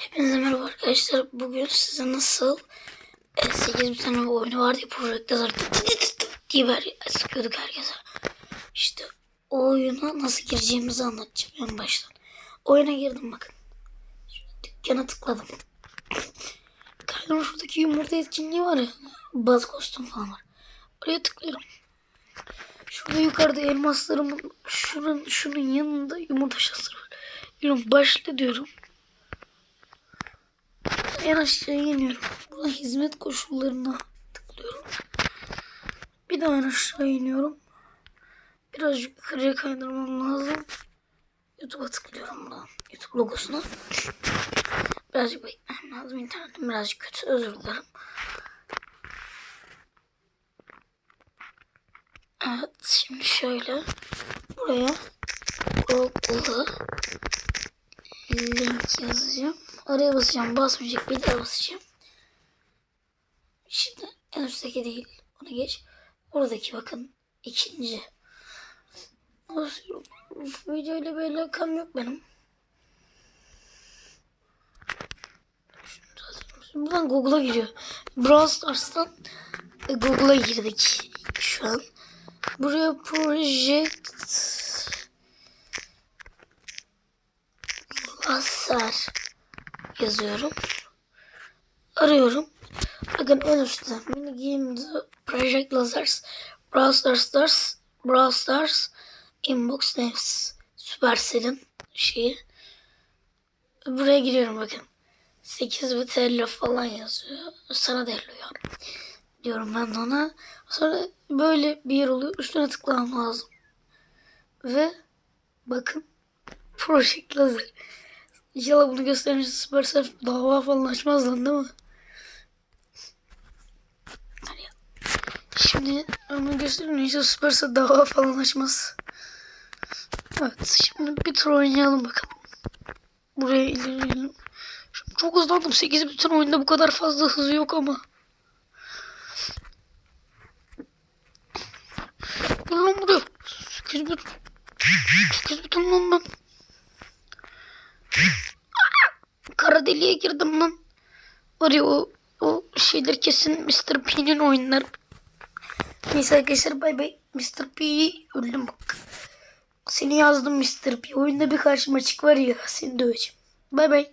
Hepinize merhaba arkadaşlar. Bugün size nasıl e, 8 bir tane oyunu vardı ya Project Hazard diye bir sıkıyorduk herkese. İşte o oyuna nasıl gireceğimizi anlatacağım en baştan. Oyuna girdim bakın. Şöyle dükkana tıkladım. Kaydırma şuradaki yumurta etkinliği var ya. Baz kostüm falan var. Oraya tıklıyorum. Şurada yukarıda elmaslarımın şunun, şunun yanında yumurta şası var. Diyorum başla diyorum. En aşağıya iniyorum. Burada hizmet koşullarına tıklıyorum. Bir daha en aşağı iniyorum. Birazcık yukarıya kaydırmam lazım. YouTube'a tıklıyorum buradan. YouTube logosuna. Birazcık beklemem lazım. İnternetim birazcık kötü. Özür dilerim. Evet. Şimdi şöyle. Buraya Google'ı link yazacağım. Oraya basacağım. Basmayacak. Bir daha basacağım. Şimdi en üstteki değil. Ona geç. Oradaki bakın. ikinci. Bu videoyla bir alakam yok benim. Buradan Google'a giriyor. Brawl Stars'tan e, Google'a girdik şu an. Buraya project laser yazıyorum. Arıyorum. Bakın en üstte mini games project lasers Brawl Stars Stars Brawl Stars Inbox Names Supercell'in şeyi. Buraya giriyorum bakın. 8 bit hello falan yazıyor. Sana da hello ya. Diyorum ben de ona. Sonra böyle bir yer oluyor. Üstüne tıklamam lazım. Ve bakın Project Laser. İnşallah bunu gösterince Supercell dava falan açmaz lan değil mi? Hadi ya. Şimdi onu gösterince Supercell dava falan açmaz. Evet şimdi bir tur oynayalım bakalım. Buraya ilerleyelim. Şimdi çok hızlandım. 8 bütün oyunda bu kadar fazla hızı yok ama. Dur lan buraya. 8 bütün. 8 bütün lan ben. Deliğe girdim lan. Var ya o, o şeyler kesin Mr. P'nin oyunları. Neyse arkadaşlar bay bay. Mr. P'yi öldüm bak. Seni yazdım Mr. P. Oyunda bir karşıma çık var ya seni döveceğim. Bay bay.